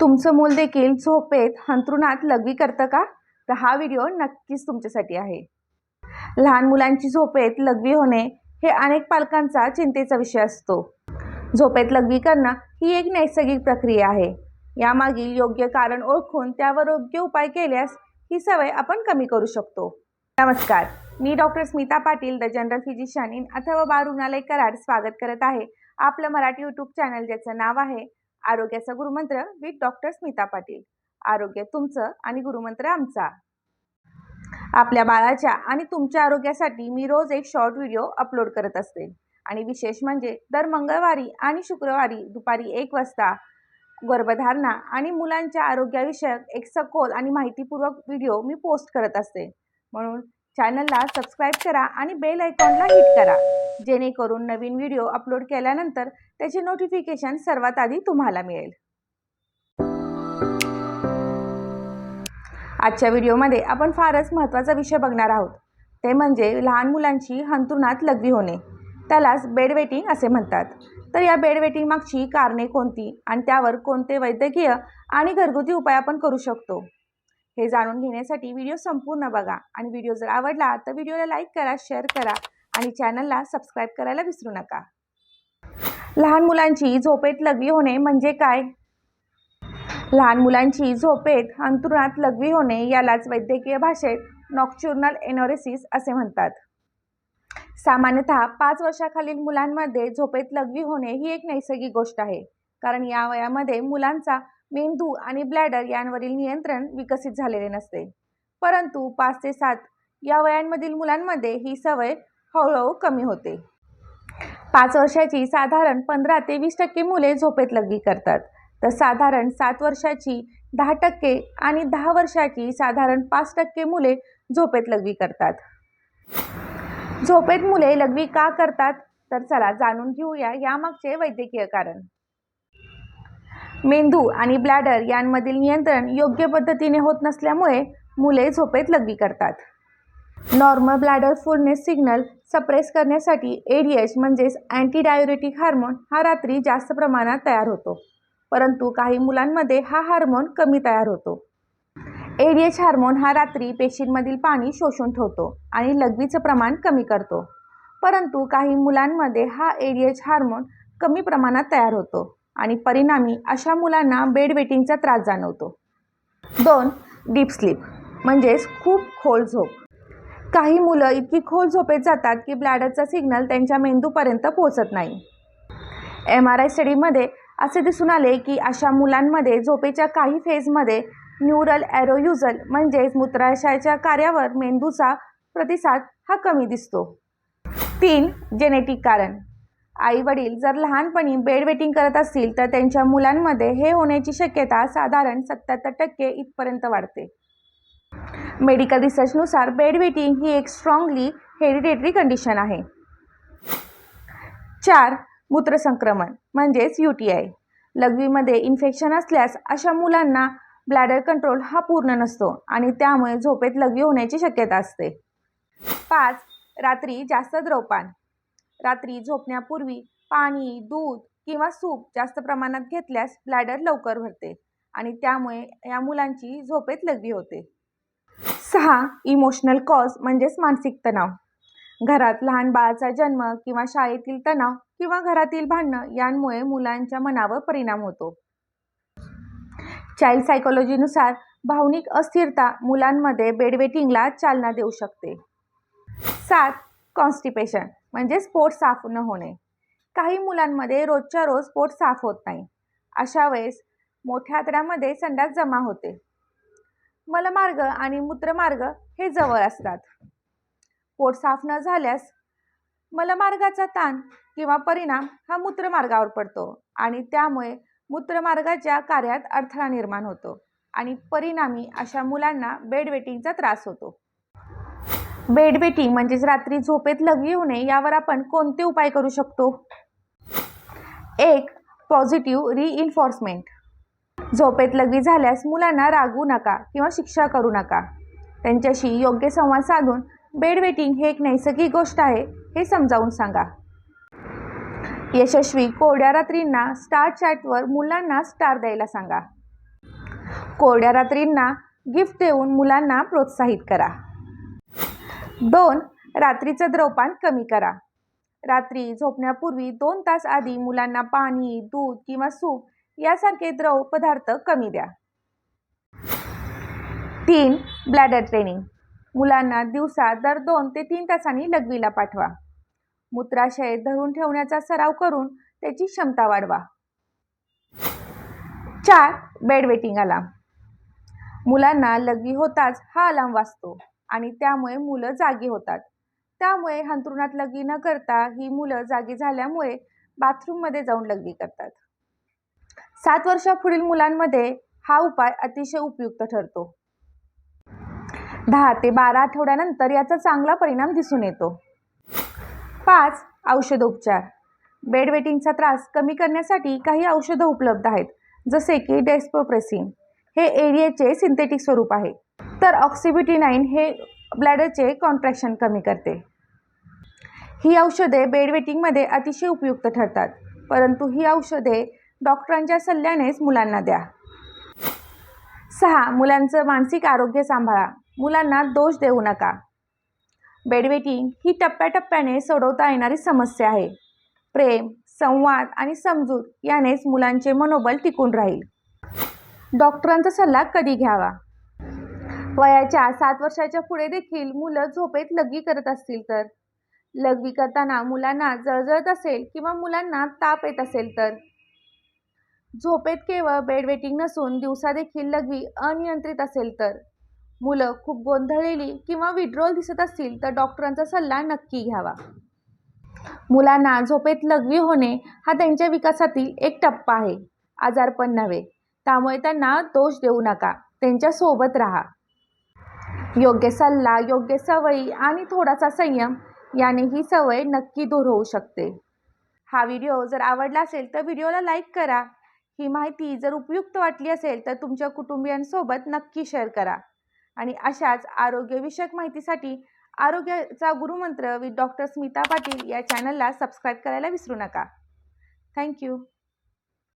तुमचं मूल देखील झोपेत हंतरुणात लघवी करतं का? तर हा व्हिडिओ नक्कीच तुमच्यासाठी आहे. लहान मुलांची झोपेत लघवी होणे हे अनेक पालकांचा चिंतेचा विषय असतो. झोपेत लघवी करणं ही एक नैसर्गिक प्रक्रिया आहे. यामागील योग्य कारण ओळखून त्यावर योग्य उपाय केल्यास ही सवय आपण कमी करू शकतो. नमस्कार. मी doctor Smita Patil the general physician in अथवा बाळ रुग्णालय कराड स्वागत करत आहे. आपलं मराठी यूट्यूब चॅनल ज्याचं नाव आहे आरोग्याचा गुरुमंत्र विथ डॉक्टर स्मिता पाटील. आरोग्य तुमचं आणि गुरुमंत्र आमचा. आपल्या बाळाच्या आणि तुमच्या आरोग्यासाठी मी रोज एक शॉर्ट व्हिडिओ अपलोड करत असते. आणि विशेष म्हणजे दर मंगळवारी आणि शुक्रवारी दुपारी एक वाजता गर्भधारणा आणि मुलांच्या आरोग्याविषयक एक सखोल आणि माहितीपूर्वक व्हिडिओ मी पोस्ट करत असते. म्हणून चॅनलला सबस्क्राईब करा आणि बेल आयकॉनला हिट करा. जेणेकरून नवीन व्हिडिओ अपलोड केल्यानंतर त्याचे नोटिफिकेशन सर्वात आधी तुम्हाला मिळेल. आजच्या व्हिडिओमध्ये आपण फारच महत्त्वाचा विषय बघणार आहोत. ते म्हणजे लहान मुलांची हंतरुणात लघवी होणे. त्यालाच बेड वेटिंग असे म्हणतात. तर या बेड वेटिंग मागची कारणे कोणती? आणि त्यावर कोणते वैद्यकीय आणि घरगुती उपाय आपण करू शकतो? हे जाणून घेण्यासाठी व्हिडिओ संपूर्ण बघा. आणि व्हिडिओ जर आवडला तर व्हिडिओला लाईक करा शेअर करा आणि चॅनलला सबस्क्राईब करायला विसरू नका. लहान मुलांची झोपेत लघवी होणे म्हणजे काय? लहान मुलांची झोपेत अंतरुणात लघवी होणे यालाच वैद्यकीय भाषेत नॉक्च्युर्नल एनोरेसिस असे म्हणतात. सामान्यतः पाच वर्षाखालील मुलांमध्ये झोपेत लघवी होणे ही एक नैसर्गिक गोष्ट आहे. कारण या वयामध्ये मुलांचा मेंदू आणि ब्लॅडर यांवरील नियंत्रण विकसित झालेले नसते. परंतु पाच ते सात या वयांमधील मुलांमध्ये ही सवय हळूहळू कमी होते. पाच वर्षाची साधारण पंधरा ते वीस टक्के मुले झोपेत लघवी करतात. तर साधारण सात वर्षाची दहा टक्के आणि दहा वर्षाची साधारण पाच टक्के मुले झोपेत लघवी करतात. झोपेत मुले लघवी का करतात? तर चला जाणून घेऊया यामागचे वैद्यकीय कारण. मेंदू आणि ब्लॅडर यांमधील नियंत्रण योग्य पद्धतीने होत नसल्यामुळे मुले झोपेत लघवी करतात. Normal bladder fullness signal suppress करण्यासाठी एडीएच म्हणजेच अँटीडायुरेटिक हार्मोन हा रात्री जास्त प्रमाणात तयार होतो परंतु काही मुलांमध्ये हा हार्मोन कमी तयार होतो. एडीएच हार्मोन हा रात्री पेशींमधील पाणी शोषून ठेवतो आणि लघवीचं प्रमाण कमी करतो परंतु काही मुलांमध्ये हा एडीएच हार्मोन कमी प्रमाणात तयार होतो. आणि परिणामी अशा मुलांना बेड वेटिंगचा त्रास जाणवतो. दोन डीप स्लीप म्हणजेच खूप खोल झोप. काही मुलं इतकी खोल झोपेत जातात की ब्लॅडरचा सिग्नल त्यांच्या मेंदूपर्यंत पोहोचत नाही. एम आर आय स्टडीमध्ये असे दिसून आले की अशा मुलांमध्ये झोपेच्या काही फेजमध्ये न्यूरल ॲरोयुझल म्हणजेच मूत्राशयाच्या कार्यावर मेंदूचा प्रतिसाद हा कमी दिसतो. तीन जेनेटिक कारण आई वडील जर लहानपणी बेड वेटिंग करत असतील तर त्यांच्या मुलांमध्ये हे होण्याची शक्यता साधारण सत्याहत्तर टक्के इथपर्यंत वाढते. मेडिकल रिसर्चनुसार बेड वेटिंग ही एक स्ट्रॉंगली हेरिडेटरी कंडिशन आहे. चार मूत्रसंक्रमण म्हणजेच यू टी आय लघवीमध्ये इन्फेक्शन असल्यास अशा मुलांना ब्लॅडर कंट्रोल हा पूर्ण नसतो आणि त्यामुळे झोपेत लघवी होण्याची शक्यता असते. पाच रात्री जास्त द्रवपान. रात्री झोपण्यापूर्वी पाणी दूध किंवा सूप जास्त प्रमाणात घेतल्यास ब्लॅडर लवकर भरते आणि त्यामुळे या मुलांची झोपेत लघवी होते. सहा इमोशनल कॉज म्हणजेच मानसिक तणाव. घरात लहान बाळाचा जन्म किंवा शाळेतील तणाव किंवा घरातील भांडणं यांमुळे मुलांच्या मनावर परिणाम होतो. चाइल्ड सायकोलॉजीनुसार भावनिक अस्थिरता मुलांमध्ये बेडवेटिंगला चालना देऊ शकते. सात कॉन्स्टिपेशन म्हणजे पोट साफ न होणे. काही मुलांमध्ये रोजच्या रोज पोट साफ होत नाही. अशा वेळेस मोठ्या आतड्यामध्ये संडास जमा होते. मलमार्ग आणि मूत्रमार्ग हे जवळ असतात. पोट साफ न झाल्यास मलमार्गाचा ताण किंवा परिणाम हा मूत्रमार्गावर पडतो आणि त्यामुळे मूत्रमार्गाच्या कार्यात अडथळा निर्माण होतो आणि परिणामी अशा मुलांना बेडवेटिंगचा त्रास होतो. बेड वेटिंग म्हणजेच रात्री झोपेत लघवी होणे यावर आपण कोणते उपाय करू शकतो? एक पॉझिटिव्ह रिइन्फोर्समेंट झोपेत लगी झाल्यास मुलांना रागू नका किंवा शिक्षा करू नका. त्यांच्याशी योग्य संवाद साधून बेड वेटिंग हे एक नैसर्गिक गोष्ट आहे हे समजावून सांगा. यशस्वी कोरड्या रात्रींना स्टार चॅटवर मुलांना स्टार द्यायला सांगा. कोरड्या रात्रींना गिफ्ट देऊन मुलांना प्रोत्साहित करा. दोन रात्रीचं द्रवपान कमी करा. रात्री झोपण्यापूर्वी दोन तास आधी मुलांना पाणी दूध किंवा सूप यासारखे द्रव पदार्थ कमी द्या. तीन ब्लॅडर ट्रेनिंग. मुलांना दिवसा दर दोन ते तीन तासांनी लघवीला पाठवा. मूत्राशय धरून ठेवण्याचा सराव करून त्याची क्षमता वाढवा. चार बेड वेटिंग अलार्म. मुलांना लघवी होताच हा अलार्म वाचतो आणि त्यामुळे मुलं जागी होतात. त्यामुळे हंतरुणात लगी न करता ही मुलं जागी झाल्यामुळे बाथरूममध्ये जाऊन लघवी करतात. सात वर्षापुढील मुलांमध्ये हा उपाय अतिशय उपयुक्त ठरतो. दहा ते बारा आठवड्यानंतर याचा चांगला परिणाम दिसून येतो. पाच औषधोपचार. बेड वेटिंगचा त्रास कमी करण्यासाठी काही औषधं उपलब्ध आहेत जसे की डेस्पोप्रेसिन. हे एरियाचे सिंथेटिक स्वरूप आहे. तर ऑक्सिबिटी नाईन हे ब्लॅडरचे कॉन्ट्रॅक्शन कमी करते. ही औषधे बेड वेटिंगमध्ये अतिशय उपयुक्त ठरतात परंतु ही औषधे डॉक्टरांच्या सल्ल्यानेच मुलांना द्या. सहा मुलांचं मानसिक आरोग्य सांभाळा. मुलांना दोष देऊ नका. बेडवेटिंग ही टप्प्याटप्प्याने सोडवता येणारी समस्या आहे. प्रेम संवाद आणि समजूत यानेच मुलांचे मनोबल टिकून राहील. डॉक्टरांचा सल्ला कधी घ्यावा? वयाच्या सात वर्षाच्या पुढे देखील मुलं झोपेत लघवी करत असतील तर? लघवी करताना मुलांना जळजळत असेल किंवा मुलांना ताप येत असेल तर? झोपेत केवळ बेड वेटिंग नसून दिवसा देखील लघवी अनियंत्रित असेल तर? मुलं खूप गोंधळलेली किंवा विड्रॉल दिसत असतील तर डॉक्टरांचा सल्ला नक्की घ्यावा. मुलांना झोपेत लघवी होणे हा त्यांच्या विकासातील एक टप्पा आहे. आजारपण नव्हे त्यामुळे त्यांना दोष देऊ नका. त्यांच्यासोबत राहा. योग्य सल्ला योग्य सवयी आणि थोडासा संयम याने ही सवय नक्की दूर होऊ शकते. हा व्हिडिओ जर आवडला असेल तर व्हिडिओला लाईक करा. ही माहिती जर उपयुक्त वाटली असेल तर तुमच्या कुटुंबियांसोबत नक्की शेअर करा. आणि अशाच आरोग्यविषयक माहितीसाठी आरोग्याचा गुरुमंत्र विथ डॉक्टर स्मिता पाटील या चॅनलला सबस्क्राईब करायला विसरू नका. थँक्यू.